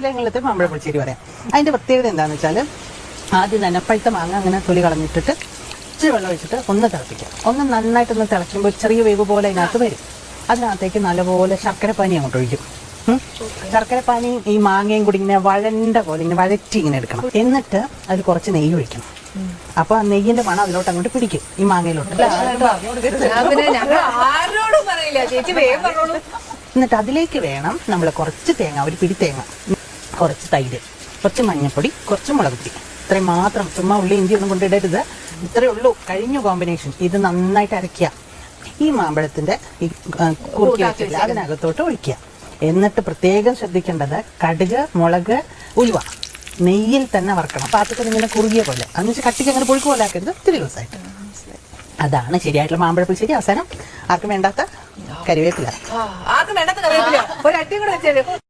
അവിലങ്ങളിലത്തെ മാമ്പഴ പുളിശ്ശേരി പറയാം. അതിന്റെ പ്രത്യേകത എന്താണെന്ന് വെച്ചാൽ ആദ്യം തന്നെ പഴുത്ത മാങ്ങ അങ്ങനെ തൊലി കളഞ്ഞിട്ടിട്ട് ഇച്ചിരി വെള്ളം ഒഴിച്ചിട്ട് ഒന്ന് തിളപ്പിക്കാം. ഒന്ന് നന്നായിട്ടൊന്ന് തിളയ്ക്കുമ്പോൾ ഒരു ചെറിയ വേവ് പോലെ അതിനകത്ത് വരും. അതിനകത്തേക്ക് നല്ലപോലെ ശർക്കരപ്പാനി അങ്ങോട്ട് ഒഴിക്കും. ഉം. ഈ മാങ്ങയും കൂടി ഇങ്ങനെ വഴണ്ട പോലെ ഇങ്ങനെ വഴറ്റി ഇങ്ങനെ എടുക്കണം. എന്നിട്ട് അതിൽ കുറച്ച് നെയ്യ് ഒഴിക്കണം. അപ്പൊ ആ നെയ്യിന്റെ മണം അതിലോട്ട് അങ്ങോട്ട് പിടിക്കും ഈ മാങ്ങയിലോട്ട്. എന്നിട്ട് അതിലേക്ക് വേണം നമ്മൾ കുറച്ച് തേങ്ങ ഒരു പിടി തേങ്ങ. കുറച്ച് തൈര് കുറച്ച് മഞ്ഞൾപ്പൊടി കുറച്ച് മുളക് പൊടി. ഇത്രയും മാത്രം. ചുമ്മാ ഉള്ളി ഇഞ്ചി ഒന്നും കൊണ്ടിടരുത് ഇത്രയേ ഉള്ളൂ കഴിഞ്ഞ കോമ്പിനേഷൻ ഇത് നന്നായിട്ട് അരയ്ക്കുക. ഈ മാമ്പഴത്തിന്റെ ഈ ആ, കുറുക്കി വെച്ചില്ല അതിനകത്തോട്ട് ഒഴിക്കുക. എന്നിട്ട് പ്രത്യേകം ശ്രദ്ധിക്കേണ്ടത് കടുക് മുളക് ഉലുവ. നെയ്യിൽ തന്നെ വറക്കണം. പാത്രത്തിൽ ഇങ്ങനെ കുറുകിയ പോലെ. അന്ന് വെച്ചാൽ കട്ടിക്ക് അങ്ങനെ പുഴുക്ക് പോലെ ആക്കരുത്. ഒത്തിരി ദിവസമായിട്ട്. അതാണ് ശരിയായിട്ടുള്ള മാമ്പഴപ്പുളിശ്ശേരി അവസാനം ആർക്കും വേണ്ടാത്ത കരിവേപ്പില. ആ, ആർക്കും വേണ്ടാത്ത കറിയപ്പില്ല ഒരു അട്ടിയും കൂടെ വെച്ചേരും.